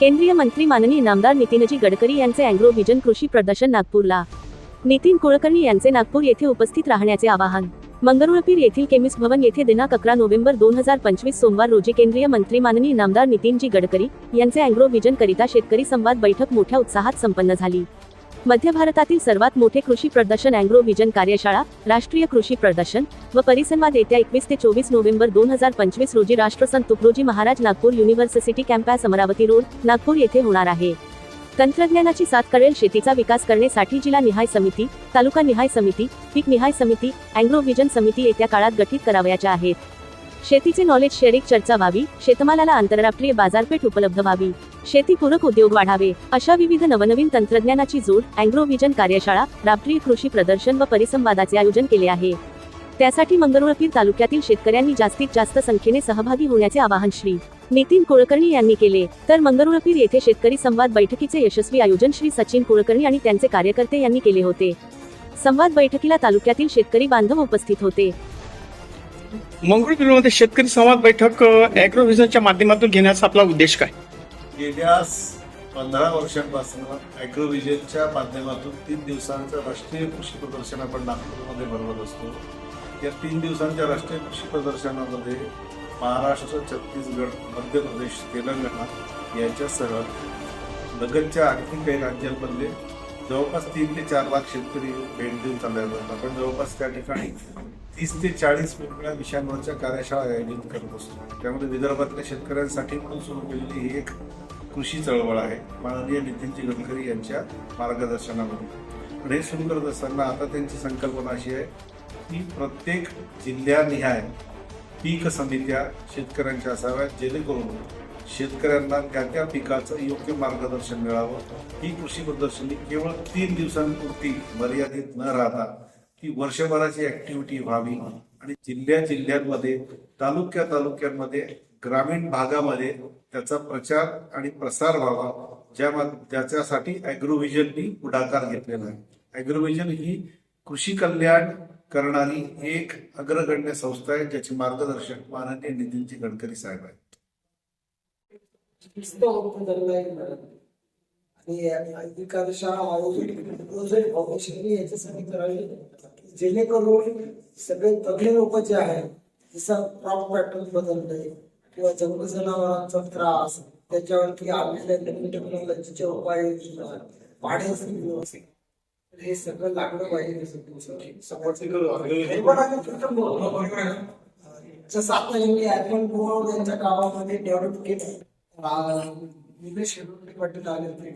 केंद्रीय मंत्री माननीय नामदार नितीनजी गडकरी यांचे अँग्रो व्हिजन कृषी प्रदर्शन नागपूरला. नितीन कुळकर्णी यांचे नागपूर येथे उपस्थित राहण्याचे आवाहन. मंगरुळपीर येथील केमिस्ट भवन येथे दिनांक अकरा नोव्हेंबर दोन हजार पंचवीस सोमवार रोजी केंद्रीय मंत्री माननीय नामदार नितीनजी गडकरी यांचे अँग्रो व्हिजन करिता शेतकरी संवाद बैठक मोठ्या उत्साहात संपन्न झाली. मध्य भारतातील सर्वात मोठे कृषी प्रदर्शन अँग्रो व्हिजन कार्यशाळा राष्ट्रीय कृषी प्रदर्शन व परिसंवाद येत्या एकवीस ते चोवीस नोव्हेंबर दोन हजार पंचवीस रोजी राष्ट्रसंत Tukdoji Maharaj Nagpur university campus Amravati road Nagpur येथे होणार आहे. तंत्रज्ञानाची साथ करेल शेतीचा विकास करण्यासाठी जिल्हा निहाय समिती तालुका निहाय समिती पीक निहाय समिती अँग्रो व्हिजन समिती येत्या काळात गठीत करावयाच्या आहेत. शेतीचे नॉलेज शेअरिंग चर्चा व्हावी शेतमालाला आंतरराष्ट्रीय बाजारपेठ उपलब्ध व्हावी शेतीपूरक उद्योग वाढावे अशा विविध नवनवीन तंत्रज्ञानाची जोड अँग्रोव्हिजन कार्यशाळा राष्ट्रीय कृषी प्रदर्शन व परिसंवादाचे आयोजन केले आहे. त्यासाठी मंगरुळपीर तालुक्यातील शेतकऱ्यांनी जास्तीत जास्त संख्येने सहभागी होण्याचे आवाहन श्री. नितीन कुळकर्णी यांनी केले. तर मंगरुळपीर येथे शेतकरी संवाद बैठकीचे यशस्वी आयोजन श्री सचिन कुळकर्णी आणि त्यांचे कार्यकर्ते यांनी केले होते. संवाद बैठकीला तालुक्यातील शेतकरी बांधव उपस्थित होते. मंगळूरमध्ये शेतकरी संवाद बैठक अॅग्रोव्हिजनच्या माध्यमातून घेण्याचा आपला उद्देश काय? गेल्या पंधरा वर्षांपासून ॲग्रोव्हिजनच्या माध्यमातून तीन दिवसांचं राष्ट्रीय कृषी प्रदर्शन आपण नागपूरमध्ये भरवत असतो. या तीन दिवसांच्या राष्ट्रीय कृषी प्रदर्शनामध्ये महाराष्ट्र छत्तीसगड मध्य प्रदेश तेलंगणा यांच्यासह लगतच्या आणखी काही राज्यांमधले जवळपास तीन ते चार लाख शेतकरी भेट देऊन चालले जातात. आपण जवळपास त्या ठिकाणी तीस ते चाळीस वेगवेगळ्या विषयांवरच्या कार्यशाळा आयोजित करत असतो. त्यामध्ये विदर्भातल्या शेतकऱ्यांसाठी पण सुरू केलेली ही एक कृषी चळवळ आहे. माननीय नितीनजी गडकरी यांच्या मार्गदर्शनामध्ये. आणि हे सुरू करत असताना आता त्यांची संकल्पना अशी आहे की प्रत्येक जिल्ह्यानिहाय पीक समित्या शेतकऱ्यांच्या असाव्यात जेणेकरून शेतकऱ्यांना त्या त्या पिकाचं योग्य मार्गदर्शन मिळावं. ही कृषी प्रदर्शनी केवळ तीन दिवसांपुरती मर्यादित न राहता ती वर्षभराची ऍक्टिव्हिटी व्हावी आणि जिल्ह्या जिल्ह्यांमध्ये तालुक्या तालुक्यांमध्ये ग्रामीण भागामध्ये त्याचा प्रचार आणि प्रसार व्हावा ज्या ज्याच्यासाठी अॅग्रोव्हिजननी पुढाकार घेतलेला आहे अॅग्रोव्हिजन ही कृषी कल्याण करणारी एक अग्रगण्य संस्था आहे ज्याचे मार्गदर्शक माननीय नितीनजी गडकरी साहेब आहेत आणि एकादशा आयोजित याच्यासाठी करावी जेणेकरून सगळे तगडे लोक जे आहेत जसं क्रॉप पॅटर्न बदलणे किंवा जंगल जनावरांचा त्रास त्याच्यावरती आलेल्या नवीन टेक्नॉलॉजीचे उपाययोजना पाण्याची हे सगळं लागलं पाहिजे जसं आता यांनी ऍपल बोर्ड यांच्या गावामध्ये डेव्हलप केलं निलेश पाटील आले होते.